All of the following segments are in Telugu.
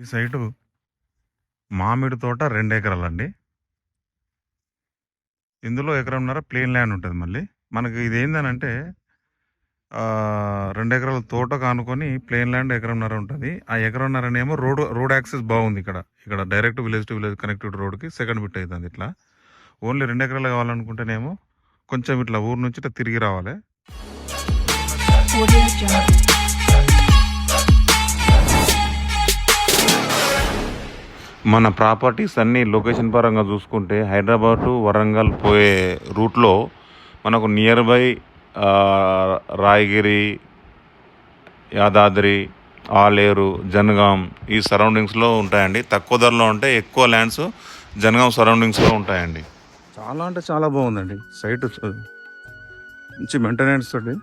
ఈ సైటు మామిడి తోట రెండు ఎకరాలండి. ఇందులో ఎకరంన్నర ప్లేన్ ల్యాండ్ ఉంటుంది మళ్ళీ. మనకి ఇది ఏందనంటే రెండు ఎకరాల తోట కానుకొని ప్లేన్ ల్యాండ్ ఎకరంన్నర ఉంటుంది. ఆ ఎకరంన్నరనేమో రోడ్ రోడ్ యాక్సెస్ బాగుంది ఇక్కడ. ఇక్కడ direct village to village connectivity రోడ్కి సెకండ్ బిట్ అవుతుంది ఇట్లా. ఓన్లీ రెండు ఎకరాలు కావాలనుకుంటేనేమో కొంచెం ఇట్లా ఊరు నుంచి ఇట్లా తిరిగి రావాలి. మన ప్రాపర్టీస్ అన్నీ లొకేషన్ పరంగా చూసుకుంటే హైదరాబాద్ టు వరంగల్ పోయే రూట్లో మనకు నియర్ బై రాయగిరి యాదాద్రి ఆలేరు జనగాం ఈ సరౌండింగ్స్లో ఉంటాయండి. తక్కువ ధరలో ఉంటే ఎక్కువ ల్యాండ్స్ జనగాం సరౌండింగ్స్లో ఉంటాయండి. చాలా అంటే చాలా బాగుందండి. సైట్ మంచి మెయింటెనెన్స్ తోటి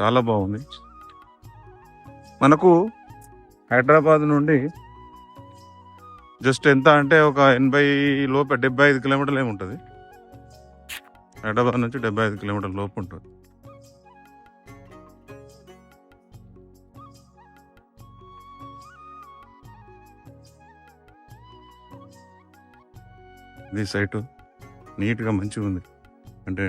చాలా బాగుంది. మనకు హైదరాబాద్ నుండి జస్ట్ ఎంత అంటే ఒక ఎనభై లోపు డెబ్బై ఐదు కిలోమీటర్లు ఏముంటుంది హైదరాబాద్ నుంచి డెబ్బై ఐదు కిలోమీటర్ల లోపు ఉంటుంది. ఇది సైటు. నీట్గా మంచిగా ఉంది అంటే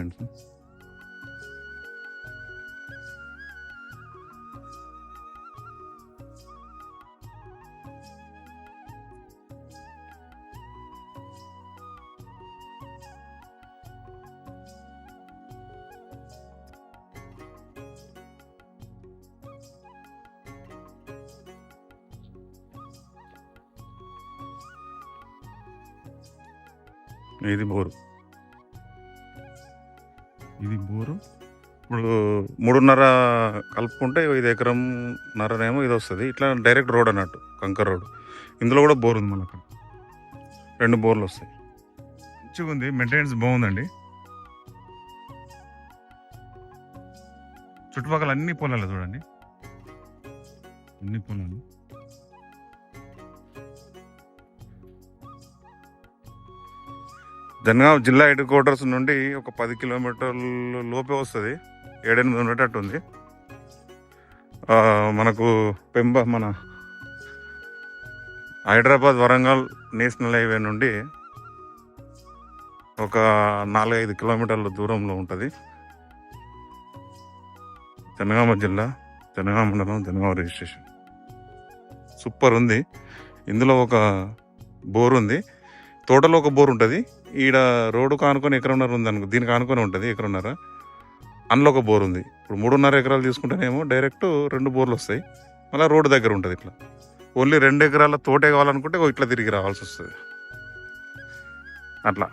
ఇది బోరు. ఇది బోరు? ఇప్పుడు మూడున్నర కలుపుకుంటే ఇది ఎకరం నరనేమో ఇది వస్తుంది. ఇట్లా డైరెక్ట్ రోడ్ అన్నట్టు కంకర్ రోడ్. ఇందులో కూడా బోర్ ఉంది మనకు రెండు బోర్లు వస్తాయి. మంచిగా ఉంది మెయింటెనెన్స్ బాగుందండి. చుట్టుపక్కల అన్ని పొలాలు చూడండి. అన్ని పొలాలు. జనగాం జిల్లా హెడ్ క్వార్టర్స్ నుండి ఒక పది కిలోమీటర్ల లోపే వస్తుంది. ఏడెనిమిది ఉండేటట్టు ఉంది. మనకు పెంబ మన హైదరాబాద్ వరంగల్ నేషనల్ హైవే నుండి ఒక నాలుగైదు కిలోమీటర్ల దూరంలో ఉంటుంది. జనగామ జిల్లా జనగామ మండలం జనగామ రిజిస్ట్రేషన్. సూపర్ ఉంది. ఇందులో ఒక బోర్ ఉంది. తోటలో ఒక బోర్ ఉంటుంది. ఈడ రోడ్డు కానుకొని ఎకరన్నర ఉంది అనుకో దీనికి ఆనుకొని ఉంటుంది ఎకరన్నర. అందులో ఒక బోర్ ఉంది. ఇప్పుడు మూడున్నర ఎకరాలు తీసుకుంటేనేమో డైరెక్ట్ రెండు బోర్లు వస్తాయి. మళ్ళీ రోడ్డు దగ్గర ఉంటుంది ఇట్లా. ఓన్లీ రెండు ఎకరాల తోటే కావాలనుకుంటే ఇట్లా తిరిగి రావాల్సి వస్తుంది. అట్లా.